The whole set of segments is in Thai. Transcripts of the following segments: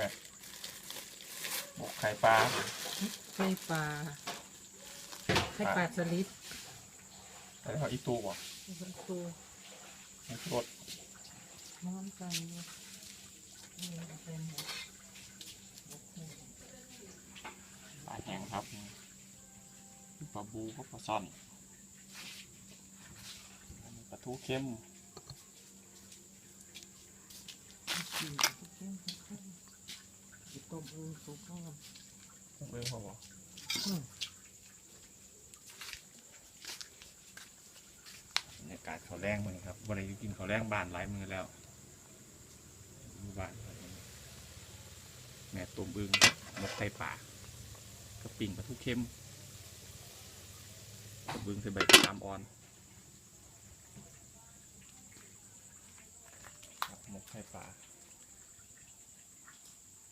เลยบุกไข่ปลาไข่ปลาไข่ปลาสลิดแล้วเขาอีตูบ่เป็นตัวอีตูรสน้ำกันเนี่ยนี่เป็นหมดปลาแห้งครับปลาบูก็ปลาซ่อนอันนี้ปลาทูเค็มกินเข้มข้น ต้มอึ่งสุกข้าวเรื่องเขาบ่อืมบรรยากาศเขาวแรงมือครับบริกินเขาวแรงบานหลายมือแล้วอยู่บ้านครับแม่ตุ่มบึงมกไข่ป่าก็ปิ่งปลาทูเค็มตุ่มบึงใส่ใบกระตามอ่อนครับหมกไข่ป่า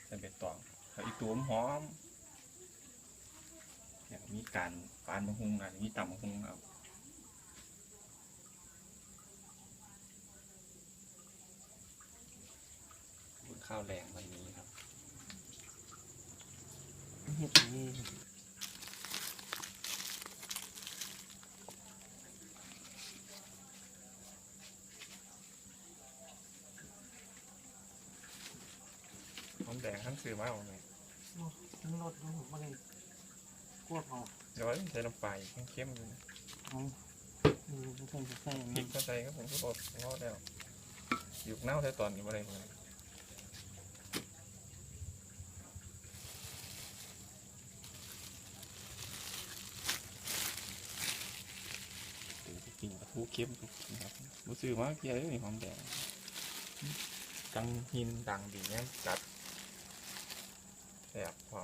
ใส่ใบตองแล้วอีตัวหอมอย่างมีการฟานมะฮุงอะมีตำมะฮุงเอาบนข้าวแรงวันนี้ครับ เห็ดเองหอมแดงทั้งซื้อมาเอาไหมทั้งรสทั้งหมดมาเลยกวดออกเดี๋ยวใส่น้ำปลาอีกเข้มๆเลยนะเอาดูไม่ต้องใส่พริกน้ำก็ใส่ครับผมก็รสรอดแล้วอยู่เน่าใส่ตอนนี้อะไรเลยถึงจะกินปลาทูเข้มทุกทีครับรู้สึกว่าเกี๊ยวนี่หอมแดงกังหินดังดีเนี่ยจัด แซ่บพอ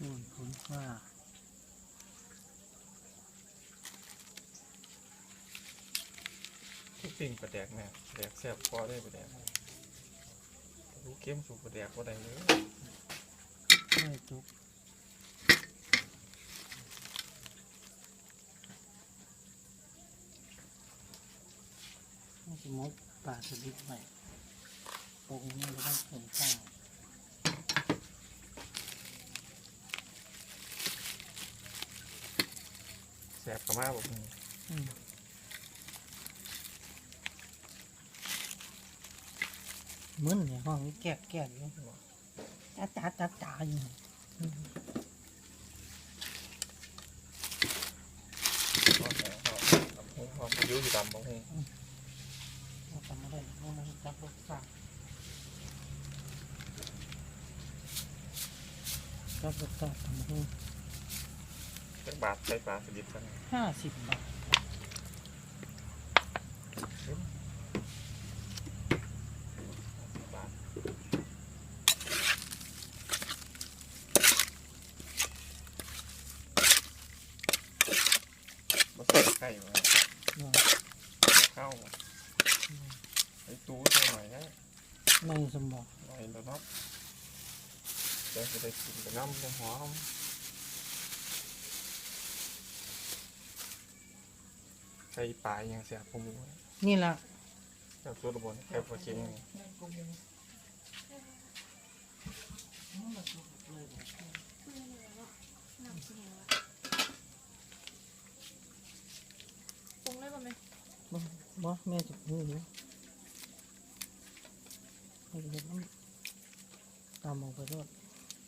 นู่นคุณว่า ทุกสิ่งประแดกแน่แดกแซ่บพอได้ประแดกรู้เข้มสูบประแดกว่าใดเลยไม่จุกนี่คือมกปลาสลิดใหม่ปรุงนี่เราต้องใส่ข้าวแซ่บกระมาบอกมึงอืม มึนเนี่ยห้องนี้แกะแกะอยู่จ้าจ้าจ้าจ้าอยู่อืมทอดแล้วทอดตำหงความยิ้วอยู่ตำบังหงเราทำอะไรเราไม่จับรสชาติจับรสาติทำให้เป็นบาทใส่ปลาสลิดกันห้าสิบบาท บาทมาใส่ไข่มา เนาะ เข้ามาไอ้ตู้ใส่หน่อยนะ ในสมองหน่อยแล้วเนาะเดี๋ยวจะได้กินกับน้ำจะหอมใส่ปลาอย่างเสียพวกมูนี่ละจากตัวระบนแค่พอเชียงนี่ปรุงได้ป่ะไหมบ่บ่แม่จะพูด อยู่ให้เห็นมันตามออกไปรถ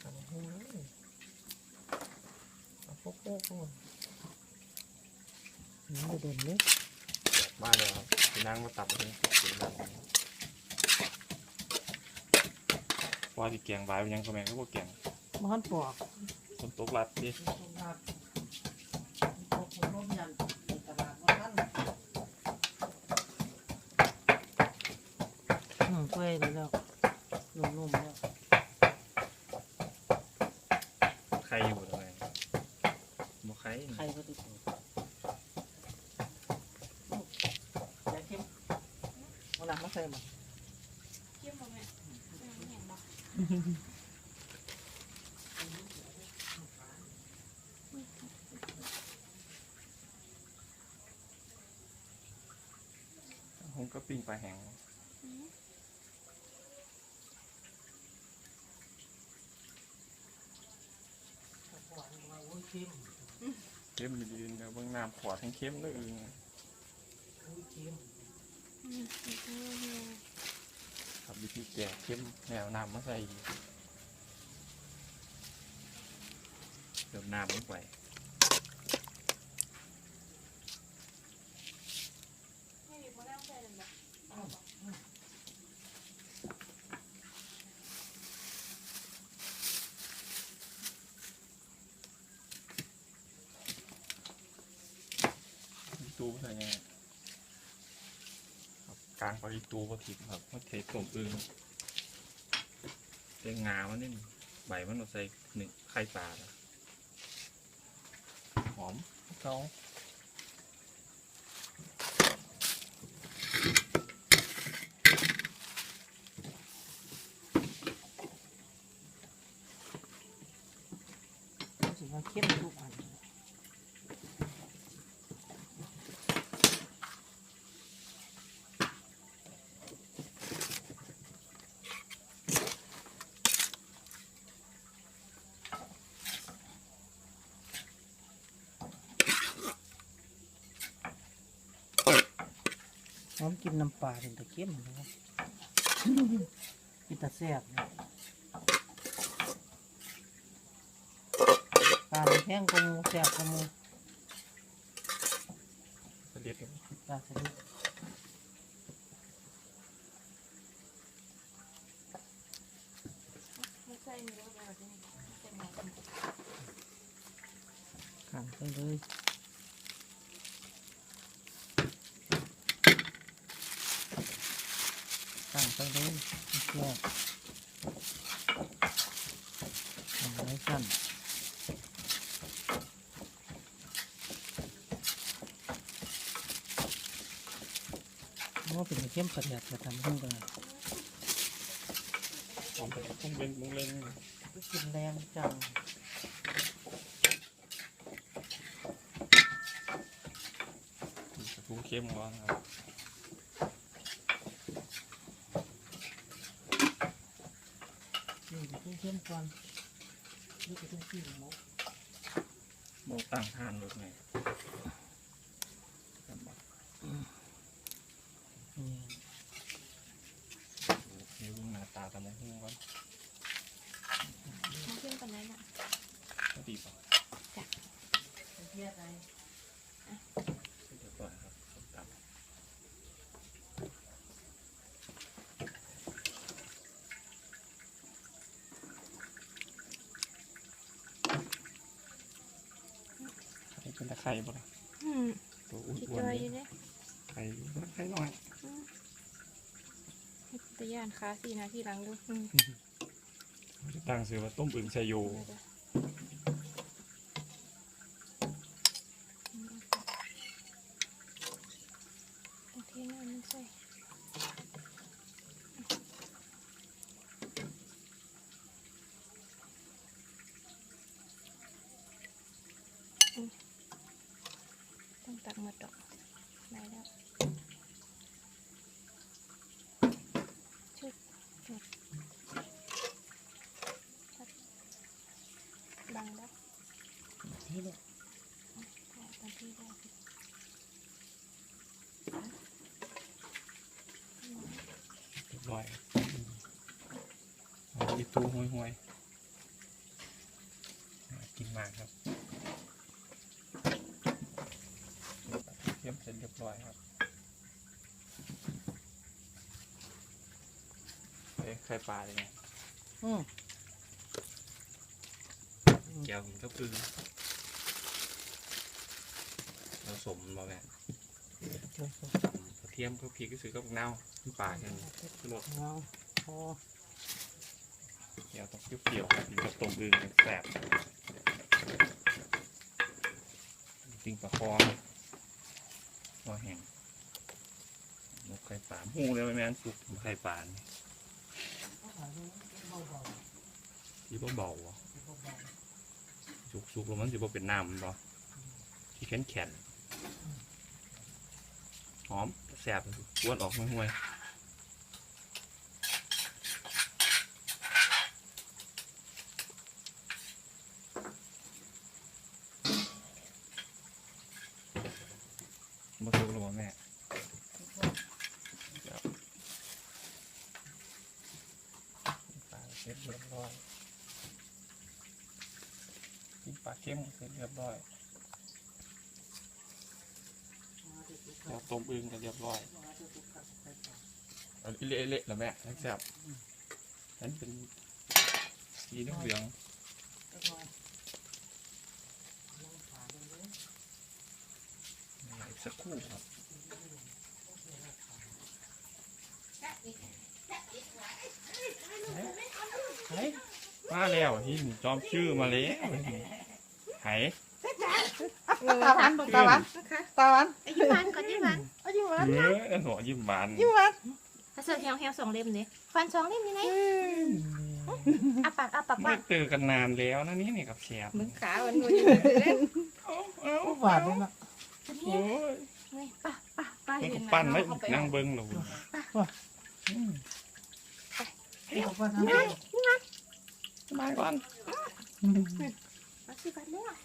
ทำให้เลยเอาโป๊กโป๊กโป๊กมันจะเด่นเลยแบบมาแล้วครับพี่นั่งมาตับมาถึงนี้ว่าที่แกงบายเป็นยังก็แม่งก็บ่แกงมันปอกคนตกรัดดิอืมเปื่อยเลย แล้วนุ่มๆแล้วใครอยู่ทำไมรใครก็ติดตัวยายเข้มเอาหนักมาใส่มาเยี่ยมบ่แม่แม่ไม่เห็นบ่ผมก็ปิ้งปลาแห้ง เข้มเข้มดีๆเดี๋ยวเบางน้ำขวดทั้งเข้มเลยอึงเข้มอืมอืมอืมอืมครับวิธีแกะเข้มแนวน้ำมาใส่เติมน้ำลงไป ไม่มีคนนั่งใส่เลยบ่ อีตูใส่ไงครับกลางปลาอีตูก็ถิดครับมันเทต้มอึงเรียงงามันนี่ใบมันเราใส่หนึ่งไข่ปลาน่ะหอมเขา รู้สึกว่าเข้มทุกอัน น้องกินน้ำปลาเป็นตะเข้มนะครับกินตะแซ่บเนี่ยปลามันแห้งกว่าหมูแซ่บกว่าหมูสลิดปลาสลิดไม่ใส่เนื้อแบบนี้ใส่หมูขังไปเลยขัง ไปเลยแซ่บขังไว้สั้นว่าเป็นเข้มประเดียดจะทำขึ้นกันหมเป็นต้องเป็นมุ้งเล่นกินแรงจังกระทูเข้มร้อนครับ นี่จะต้อง เข้มก่อนนี่จะต้องขี้หมกโมตั้งทานรถไงครับบอกนี่นี่เพิ่งหน้าตาตะมงหุ้งก่อนมันขึ้นปานนั้นอะก็ดีป่ะ เทียดอะไร เดี๋ยวก่อนครับส้มตำ ไข่เป็นตะไคร่บ่ล่ะอืมตัวอ้คิดวนจอยๆอเลยู่ยเนี่ยไข่ไข่น้อยตะย่านขาสี่นาทีหลังดูอืมตั้งชื่อว่าต้มอึ่งชายโยเดี๋ยวๆอืมโอเคนะมันใส่อืมต้องตักหมดดอกได้แล้วชึบหมดตัดบังแล้ว นี่แหละถ่ายตอนที่ได้สิเรียบร้อยเอาอีตูห่วยห่วยๆน่ากินมากครับเทียมเสร็จเรียบร้อยครับเอ้ยไข่ปลาเลยไงอืมแก้วหินก็คือ เราสมมาแบบเจ้าสกระเทียมก็พริกก็ซื้อก็เน่าที่ป่าแค่นี้คือรสเอาพอแก้วต้องเปรี้ยวๆครับกินกับต้มอึ่งแซ่บปิ้งปลาคอคอแห้งหมกไข่ปลาหูเลยไหมแม่นสุกไข่ปลานี่ที่บ่เบาๆอะสุกสุกๆแล้วมันจะบ่เป็นน้ำแม่นบ่ที่แข็งแข็งๆ หอมแซ่บกวนออกห่วยๆบ่สุกหรอวะแม่เดี๋ยวปลาเสร็จเรียบร้อยกินปลาเค็มเสร็จเรียบร้อย เดี๋ยวต้มอึ่งกันเรียบร้อยเอาเละๆแล้วแม่ให้แซ่บนั่นเป็นสีเหลืองๆอีกสักครู่ครับเฮ้ยมาแล้วหินจอมชื่อมาแล้วไหตาหวานตาหวาน ตาหวานอายุวันก่อนอายุวันเอายิ้มหวานเออหัวยิ้มบานยิ้มหวานถ้าเสือแฮวแฮวสองเล่มเนี่ยฟันสองเล่มนี่ไงอาปากอาปากไม่ว่าเจอกันนานแล้วนะนี่นี่กับแชบมึงขาวันงูยังเล่นเอาเอาหวานเลยนะโอ้ยนี่ป่ะป่ะป่ะมันเห็ก็นปั้นไว้เอาปนั่งเบิ้งเราอืมเอาไปทำไมสบายก่อนเอาสิบัดเลย